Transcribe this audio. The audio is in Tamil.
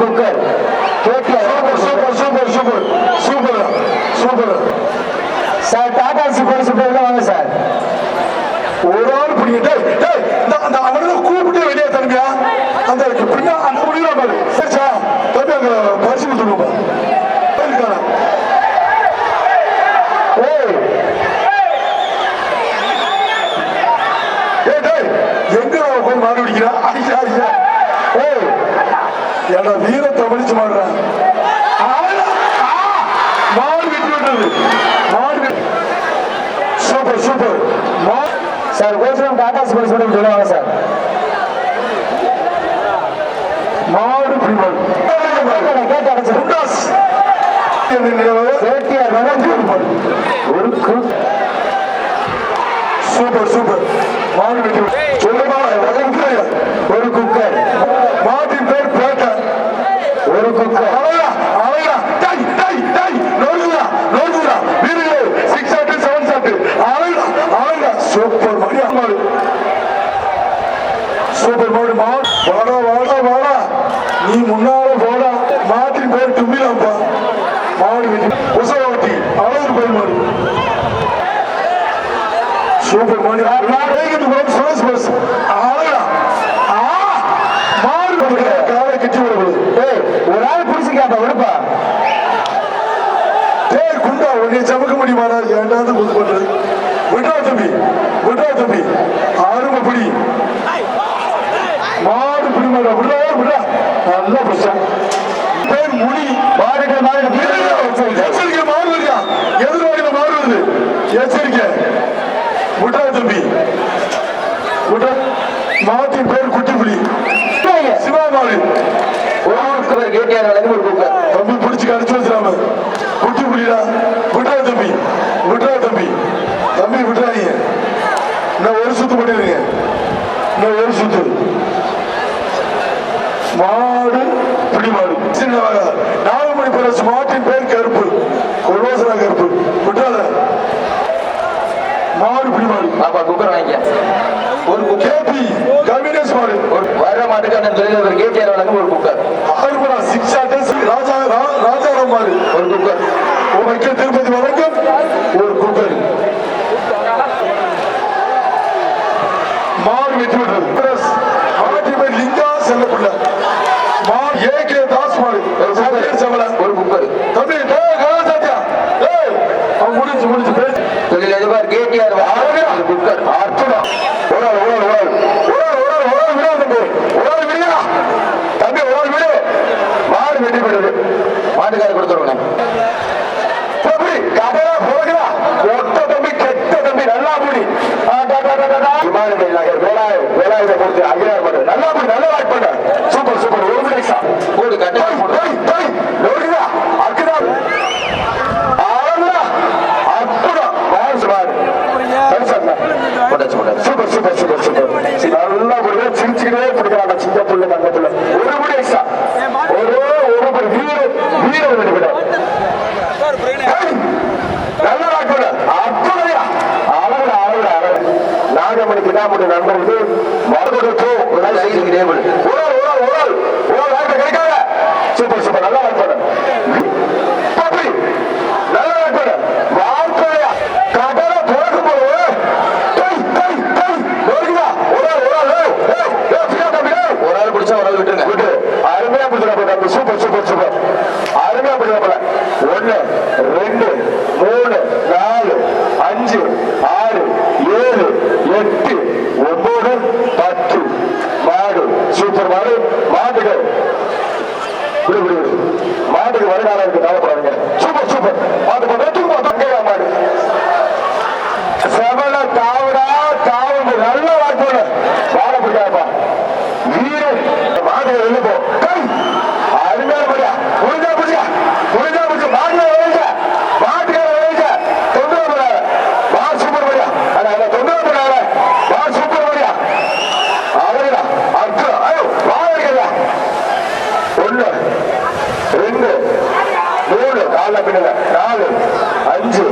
Cooker KDR super super super super super sir tata super super வாங்க சார் ஒரு ஆள் பிடிங்க டேய் டேய் இந்த அந்த அவனை கூப்பிட்டு வெளியே தருமியா அந்த பின்னா அந்த முடியல பாரு சரிச்சா தம்பி அங்க பரிசு கொடுத்துருப்பா இருக்கானா ஏய் ஏய் டேய் எங்க அவன் போய் மாடு பிடிக்கிறான் ஐயா ஐயா ஏய் ஏடா வீர தமிழிச்சு மாடுறான் மாடு வெட்டி விட்டது. மாடு சூப்பர் சூப்பர். சார் கோச்சரம் டாடா ஸ்போர்ட்ஸ் மேடம் சொல்லுவாங்க சார். மாடு பிரிவல் கேட்டு அடைச்சிடும் சூப்பர் சூப்பர். மாடு வெட்டி சொல்லுமா உட்காருங்க. ஒரு குக்கர் மாட்டின் பேர் பேட்டை ஒரு குக்கர் அழகா அழகா டை டை டை நோடுதா நோடுதா வீரர்களே சிக்ஸ் ஷாட் செவன் ஷாட் அழகா அழகா சூப்பர் மாடி மாடு சூப்பர் மாடு மாடு வாடா வாடா வாடா நீ முன்னால போடா மாட்டின் பேர் தும்பிலாப்பா மாடு உசவாட்டி. அழகு போய் மாடு. சூப்பர் மாடு. வேகத்து போது சுரேஷ் பஸ் அழகா. ஆ. மாடு காலை கட்டி விடப்படுது ஏய் ஒரு ஆள் பிடிச்சிக்காப்பா விடுப்பா. டேய் குண்டா உன்னை சமக்க முடியுமாடா? ஏண்டாவது புது பண்றது? தம்பி. விட்டா தம்பி. ஆறு பிடி மாடு பிடி மாடா விட்ரா விட்ரா நல்லா பிடிச்சா பேர் முனி மாடுகள் மாடுகள் எச்சரிக்கை மாடு எதிர்வாடியில மாடு வருது எச்சரிக்கை. விட்ரா தம்பி. விட்ரா மாட்டின் பேர் குட்டி புலி சிவா மாடு ஒரு குக்கர் கேடிஆர் வழங்கும் ஒரு குக்கர் தம்பி பிடிச்சு அடிச்சு வச்சிடாம. குட்டி புலிடா விட்ரா தம்பி. விட்ரா தம்பி. தம்பி விட்றாதீங்க இன்னும் ஒரு சுத்து பண்ணிடுங்க இன்னும் ஒரு சுத்து. மாடு பிடி மாடு சின்னதாக நாலு மணி பிறகு மாட்டின் பேர் கருப்பு. கொலோசரா கருப்பு. விட்றாத மாடு பிடி மாடு பாப்பா குக்கர் வாங்கிக்க. ஒரு கேபி. கவினேஷ் மாடு. வர மாட்டுக்கான தொழிலதிபர் கேடிஆர் வழங்கும் ஒரு குக்கர். ஆறுபடா சிக்ஸ் ஷாட்டர்ஸ் ராஜா ராஜாராம் மாடு. ஒரு குக்கர். உனக்கு திருப்பதி வணக்கம் ஒரு குக்கர். மாடு வெற்றி விடுறது பிரஸ் மாட்டி பேர் லிங்கா செல்லப்பிள்ள. மா ஏ கே தாஸ் மாடு ஒரு குக்கர் செவல ஒரு குக்கர் தம்பி. கெட்ட தம்பி நல்லா முடி விமானங்கள் நகர் வேலாய் வேலாயுத மூர்த்தி அகிலார் பண்ணு நல்லா முடி நல்லா வாய்ப்பு பண்ண சூப்பர் சூப்பர் ஒரு மணி எக்ஸா போடு கட்டாயம் போடு லோடிதா அக்குதா ஆரம்பா அற்புதம் வாய்ஸ் மாடு பெருசா போட்டாச்சு போட்டாச்சு சூப்பர் சூப்பர் சூப்பர் சூப்பர் நல்லா கொடுங்க சிரிச்சுக்கிட்டே பிடிக்கிறாங்க சின்ன புள்ள தங்க புள்ள ஒரு மணி எக்ஸா ஒரு ஒரு மணி வீர வீர விடுவிட நல்ல வாய்ப்பு அற்புதையா அளவுல அளவுல அளவு நாகமணி நண்பர்களுக்கு நண்பர்கள் மறுபடியும் ஒரு நாள் சைக்கிள் டேபிள் ஒரு ஆள், ஒரு ஆள், ஒரு ஆள். ஒரு ஆள் வாய்ப்பு கிடைக்காத சூப்பர் சூப்பர் நல்லா வாய்ப்பு பாப்பி நல்ல வாய்ப்பு வாய்ப்பையா கடல பிறக்கும் போது டேய், டேய், டேய், நொறுக்குதா? ஒரு ஆள், ஒரு ஆள், ஏய், ஏய், ஏய், பிரியா தம்பி, ஏய். ஒரு ஆள் பிடிச்சா ஒரு ஆள் விட்டுருங்க விட்டு. அருமையா பிடிச்சிருப்பா தம்பி சூப்பர் சூப்பர் சூப்பர் அருமையா பிடிச்சிருப்பா ஒண்ணு ரெண்டு மூணு நாலு அஞ்சு ஆறு ஏழு எட்டு ஒன்பது பத்து மாடு சூப்பர் மாடு மாடுகள் விடு விடு விடு மாட்டுக்கு வருடாரம் இருக்கு கவலைப்படாதீங்க சூப்பர் சூப்பர். மாட்டு நாலு அஞ்சு